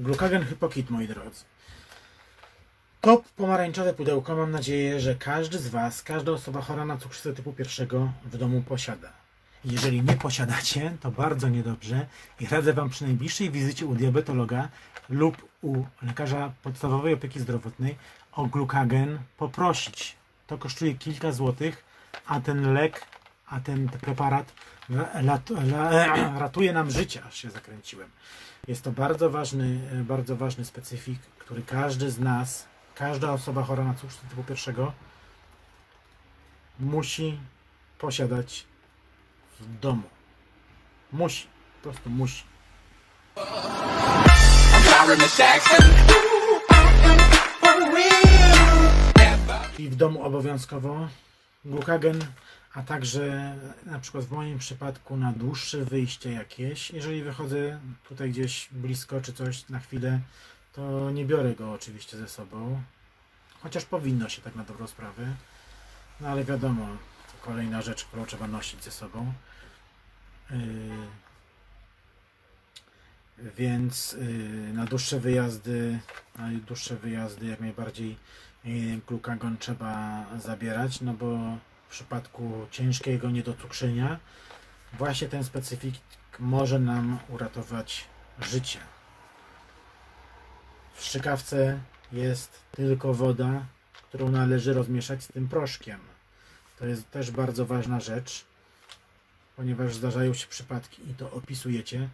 Glukagen Hypokit, moi drodzy. To pomarańczowe pudełko mam nadzieję, że każdy z Was, każda osoba chora na cukrzycę typu pierwszego w domu posiada. Jeżeli nie posiadacie, to bardzo niedobrze i radzę Wam przy najbliższej wizycie u diabetologa lub u lekarza podstawowej opieki zdrowotnej o glukagen poprosić. To kosztuje kilka złotych, a ten lek, a ten preparat ratuje nam życie, aż się zakręciłem. Jest to bardzo ważny, e, bardzo ważny specyfik, który każdy z nas, każda osoba chora na cukrzycę typu pierwszego musi posiadać w domu. Musi, po prostu musi. I w domu obowiązkowo glukagen, a także na przykład w moim przypadku na dłuższe wyjście jakieś, jeżeli wychodzę tutaj gdzieś blisko czy coś na chwilę, to nie biorę go oczywiście ze sobą. Chociaż powinno się tak na dobrą sprawę. No ale wiadomo, to kolejna rzecz, którą trzeba nosić ze sobą. Yy, więc yy, na dłuższe wyjazdy, na dłuższe wyjazdy jak najbardziej yy, glukagon trzeba zabierać, no bo w przypadku ciężkiego niedocukrzenia właśnie ten specyfik może nam uratować życie. W strzykawce jest tylko woda, którą należy rozmieszać z tym proszkiem. To jest też bardzo ważna rzecz, ponieważ zdarzają się przypadki i to opisujecie,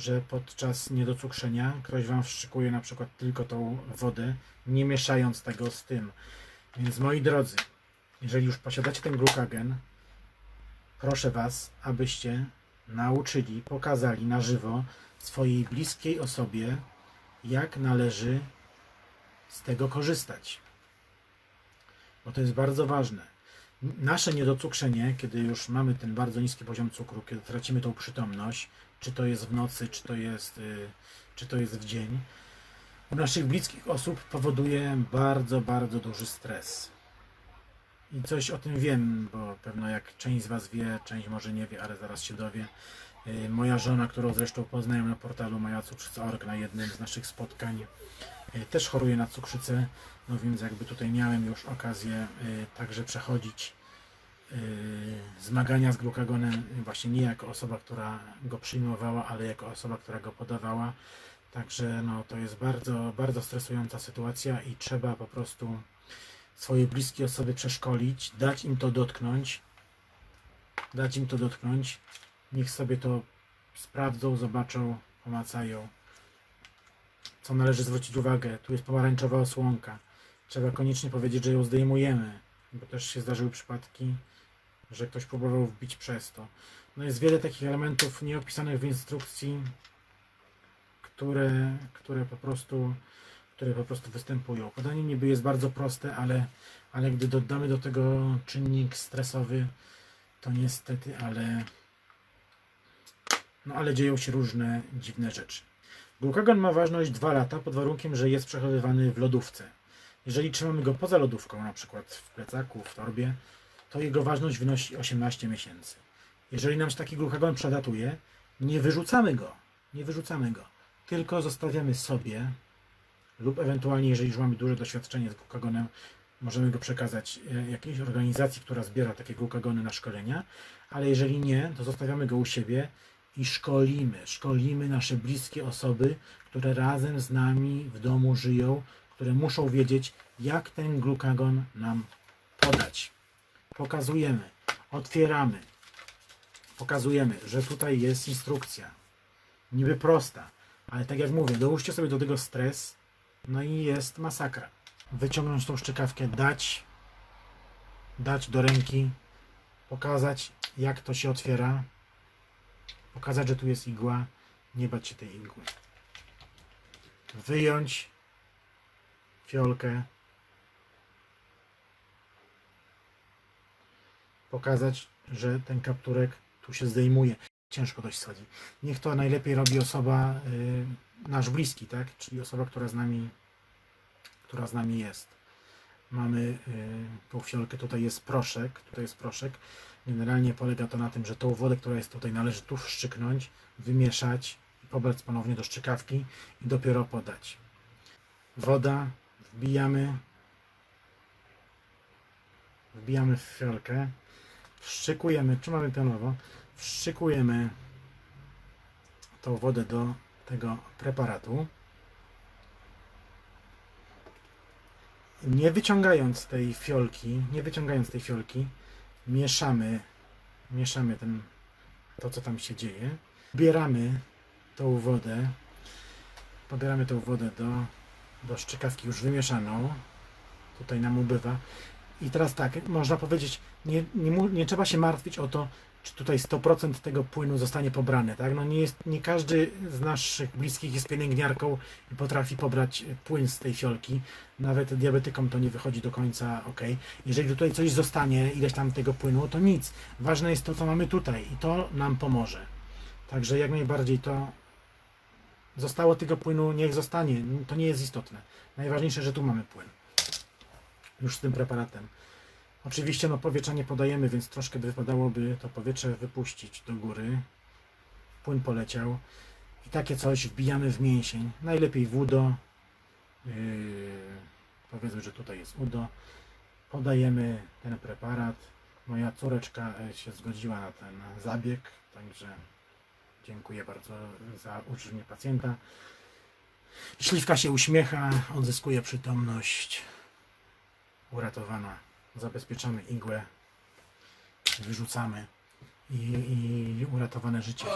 że podczas niedocukrzenia ktoś wam wszczykuje na przykład tylko tą wodę, nie mieszając tego z tym. Więc moi drodzy, jeżeli już posiadacie ten glukagen, proszę was, abyście nauczyli, pokazali na żywo swojej bliskiej osobie, jak należy z tego korzystać. Bo to jest bardzo ważne. Nasze niedocukrzenie, kiedy już mamy ten bardzo niski poziom cukru, kiedy tracimy tą przytomność, czy to jest w nocy, czy to jest, y, czy to jest w dzień, u naszych bliskich osób powoduje bardzo, bardzo duży stres. I coś o tym wiem, bo pewno jak część z Was wie, część może nie wie, ale zaraz się dowie. Y, Moja żona, którą zresztą poznałem na portalu Moja Cukrzyca.org na jednym z naszych spotkań, też choruje na cukrzycę, no więc jakby tutaj miałem już okazję y, także przechodzić y, zmagania z glukagonem właśnie nie jako osoba, która go przyjmowała, ale jako osoba, która go podawała. Także no, to jest bardzo, bardzo stresująca sytuacja i trzeba po prostu swoje bliskie osoby przeszkolić, dać im to dotknąć, dać im to dotknąć, niech sobie to sprawdzą, zobaczą, pomacają. Co należy zwrócić uwagę, tu jest pomarańczowa osłonka. Trzeba koniecznie powiedzieć, że ją zdejmujemy, bo też się zdarzyły przypadki, że ktoś próbował wbić przez to. No jest wiele takich elementów nieopisanych w instrukcji, które, które po prostu które po prostu występują. Podanie niby jest bardzo proste, ale, ale gdy dodamy do tego czynnik stresowy, to niestety, ale no ale dzieją się różne dziwne rzeczy. Glukagon ma ważność 2 lata pod warunkiem, że jest przechowywany w lodówce. Jeżeli trzymamy go poza lodówką, na przykład w plecaku, w torbie, to jego ważność wynosi 18 miesięcy. Jeżeli nam się taki glukagon przedatuje, nie wyrzucamy go, nie wyrzucamy go, tylko zostawiamy sobie lub ewentualnie, jeżeli już mamy duże doświadczenie z glukagonem, możemy go przekazać e, jakiejś organizacji, która zbiera takie glukagony na szkolenia, ale jeżeli nie, to zostawiamy go u siebie i szkolimy. Szkolimy nasze bliskie osoby, które razem z nami w domu żyją, które muszą wiedzieć, jak ten glukagon nam podać. Pokazujemy, otwieramy, pokazujemy, że tutaj jest instrukcja. Niby prosta, ale tak jak mówię, dołóżcie sobie do tego stres, no i jest masakra. Wyciągnąć tą szczykawkę, dać, dać do ręki, pokazać jak to się otwiera, pokazać, że tu jest igła, nie bać się tej igły. Wyjąć fiolkę, pokazać, że ten kapturek tu się zdejmuje. Ciężko dość schodzi. Niech to najlepiej robi osoba, y, nasz bliski, tak? Czyli osoba, która z nami, która z nami jest. Mamy y, tą fiolkę, tutaj jest proszek, tutaj jest proszek. Generalnie polega to na tym, że tą wodę, która jest tutaj, należy tu wszczyknąć, wymieszać pobrać ponownie do szczykawki i dopiero podać. Woda, wbijamy, wbijamy w fiolkę, wszczykujemy, trzymamy pionowo, wszczykujemy tą wodę do tego preparatu. Nie wyciągając tej fiolki, nie wyciągając tej fiolki, mieszamy, mieszamy ten, to, co tam się dzieje. Bieramy tą wodę, pobieramy tą wodę do, do szczykawki już wymieszaną. Tutaj nam ubywa. I teraz tak, można powiedzieć, nie, nie, nie trzeba się martwić o to, czy tutaj 100% tego płynu zostanie pobrane, tak? No nie, jest, nie każdy z naszych bliskich jest pielęgniarką i potrafi pobrać płyn z tej fiolki. Nawet diabetykom to nie wychodzi do końca ok. Jeżeli tutaj coś zostanie, ileś tam tego płynu, to nic. Ważne jest to, co mamy tutaj i to nam pomoże. Także jak najbardziej to zostało tego płynu, niech zostanie. To nie jest istotne. Najważniejsze, że tu mamy płyn. Już z tym preparatem. Oczywiście no powietrza nie podajemy, więc troszkę wypadałoby to powietrze wypuścić do góry. Płyn poleciał. I takie coś wbijamy w mięsień. Najlepiej w udo. Yy, powiedzmy, że tutaj jest udo. Podajemy ten preparat. Moja córeczka e, się zgodziła na ten zabieg, także dziękuję bardzo za uczenie pacjenta. Śliwka się uśmiecha, odzyskuje przytomność. Uratowana. Zabezpieczamy igłę, wyrzucamy i, i uratowane życie.